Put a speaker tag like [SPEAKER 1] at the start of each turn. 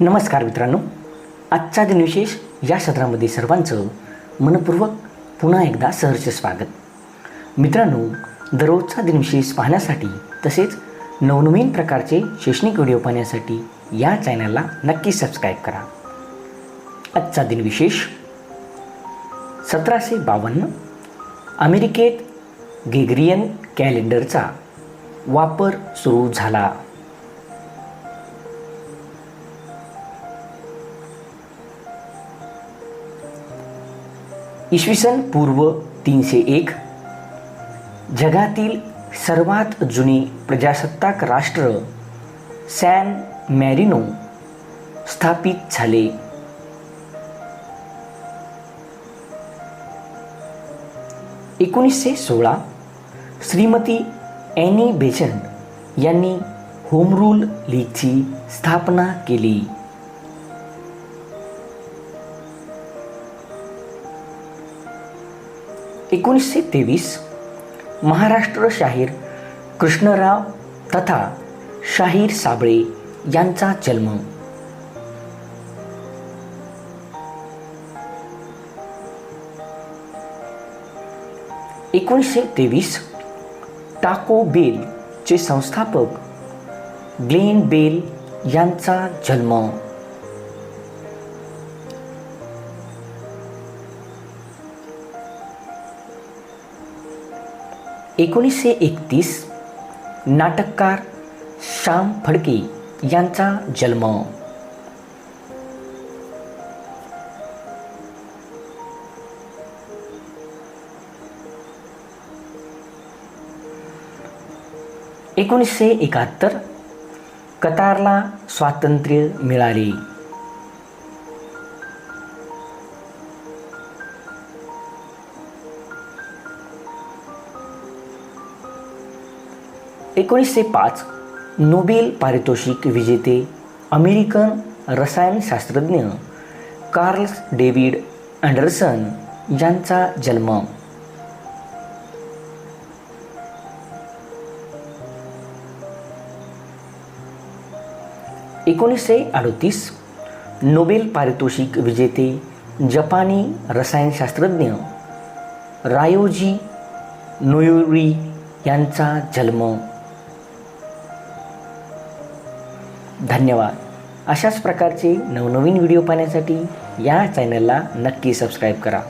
[SPEAKER 1] नमस्कार मित्रांनो. आजचा दिनविशेष या सत्रामध्ये सर्वांचं मनपूर्वक पुन्हा एकदा सहर्ष स्वागत. मित्रांनो दररोजचा दिनविशेष पाहण्यासाठी तसेच नवनवीन प्रकारचे शैक्षणिक व्हिडिओ पाहण्यासाठी या चॅनलला नक्की सबस्क्राईब करा. आजचा दिनविशेष सतराशे बावन्न अमेरिकेत गेग्रियन कॅलेंडरचा वापर सुरू झाला. इसवी सन पूर्व तीनशे एक. जगातील सर्वात जुनी प्रजासत्ताक राष्ट्र सॅन मॅरिनो स्थापित झाले. एकोणीसशे सोळा श्रीमती ॲनी बेजंट यांनी होमरूल लीगची स्थापना केली. एकोणीसशे तेवीस महाराष्ट्र शाहीर कृष्णराव तथा शाहीर साबळे यांचा जन्म. एकोणीसशे तेवीस टाको बेलचे संस्थापक ग्लेन बेल यांचा जन्म. एकोणीसशे एकतीस नाटककार श्याम फडके यांचा जन्म. एकोणीसशे एकाहत्तर कतारला स्वातंत्र्य मिळाले. एकोणीसशे पाच नोबेल पारितोषिक विजेते अमेरिकन रसायनशास्त्रज्ञ कार्ल्स डेव्हिड अँडरसन यांचा जन्म. एकोणीसशे अडतीस नोबेल पारितोषिक विजेते जपानी रसायनशास्त्रज्ञ रायोजी नोयुरी यांचा जन्म. धन्यवाद. अशाच प्रकारचे नवनवीन व्हिडिओ पाहण्यासाठी या चॅनलला नक्की सबस्क्राईब करा.